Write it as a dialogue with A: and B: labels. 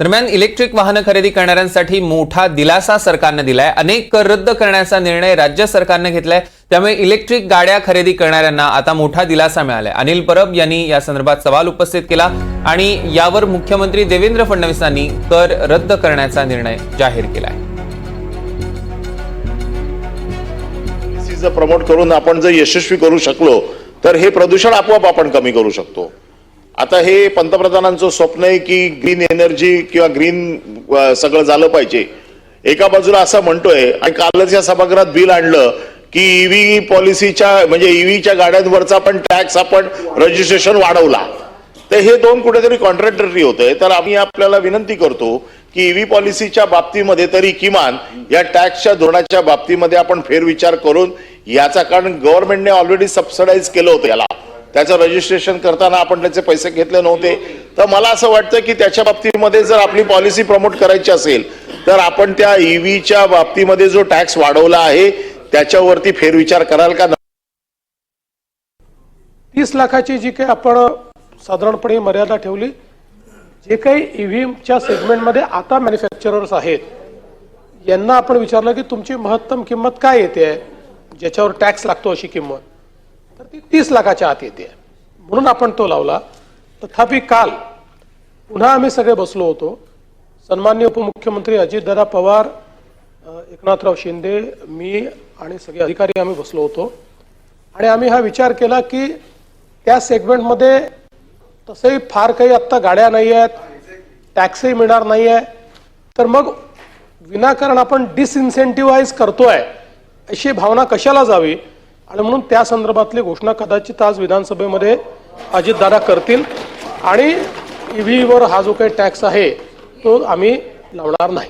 A: दरम्यान इलेक्ट्रिक वाहनं खरेदी करणाऱ्यांसाठी मोठा दिलासा सरकारनं दिलाय. अनेक कर रद्द करण्याचा निर्णय राज्य सरकारनं घेतलाय. त्यामुळे इलेक्ट्रिक गाड्या खरेदी करणाऱ्यांना आता मोठा दिलासा मिळालाय. अनिल परब यांनी या संदर्भात सवाल उपस्थित केला आणि यावर मुख्यमंत्री देवेंद्र फडणवीसांनी कर रद्द करण्याचा निर्णय जाहीर केलाय.
B: प्रमोट करून आपण जर यशस्वी करू शकलो तर हे प्रदूषण आपोआप आपण कमी करू शकतो. आता हे पंतप्रधानांचं स्वप्न आहे की ग्रीन एनर्जी किंवा ग्रीन सगळं झालं पाहिजे. एका बाजूला असं म्हणतोय आणि कालच या सभागृहात बिल आणलं की ईव्ही पॉलिसीच्या म्हणजे ईव्हीच्या गाड्यांवरचा पण टॅक्स आपण रजिस्ट्रेशन वाढवला. तर हे दोन कुठेतरी कॉन्ट्रॅक्टरी होतंय. तर आम्ही आपल्याला विनंती करतो की ईव्ही पॉलिसीच्या बाबतीमध्ये तरी किमान या टॅक्सच्या धोरणाच्या बाबतीमध्ये आपण फेरविचार करून याचा कारण गव्हर्नमेंटने ऑलरेडी सबसिडाईज केलं होतं याला. त्याचं रजिस्ट्रेशन करताना आपण त्याचे पैसे घेतले नव्हते. तर मला असं वाटतं की त्याच्या बाबतीमध्ये जर आपली पॉलिसी प्रमोट करायची असेल तर आपण त्या ईव्हीच्या बाबतीमध्ये जो टॅक्स वाढवला आहे त्याच्यावरती फेरविचार कराल का?
C: तीस लाखाची जी काही आपण साधारणपणे मर्यादा ठेवली जे काही ईव्हीच्या सेगमेंटमध्ये आता मॅन्युफॅक्चरर्स आहेत यांना आपण विचारलं की तुमची महत्तम किंमत काय येते? ज्याच्यावर टॅक्स लागतो अशी किंमत. तर ती तीस लाखाच्या आत येते. म्हणून आपण तो लावला. तथापि काल पुन्हा आम्ही सगळे बसलो होतो. सन्मान्य उपमुख्यमंत्री अजितदादा पवार एकनाथराव शिंदे मी आणि सगळे अधिकारी आम्ही बसलो होतो. आणि आम्ही हा विचार केला की त्या सेगमेंटमध्ये तसंही फार काही आत्ता गाड्या नाही आहेत टॅक्सही मिळणार नाही आहे. तर मग विनाकारण आपण डिसइन्सेंटिवाईज करतोय अशी भावना कशाला जावी? आणि म्हणून त्या संदर्भातली घोषणा कदाचित आज विधानसभेमध्ये अजितदादा करतील. आणि ईव्हीवर हा जो काही टॅक्स आहे तो आम्ही लावणार नाही.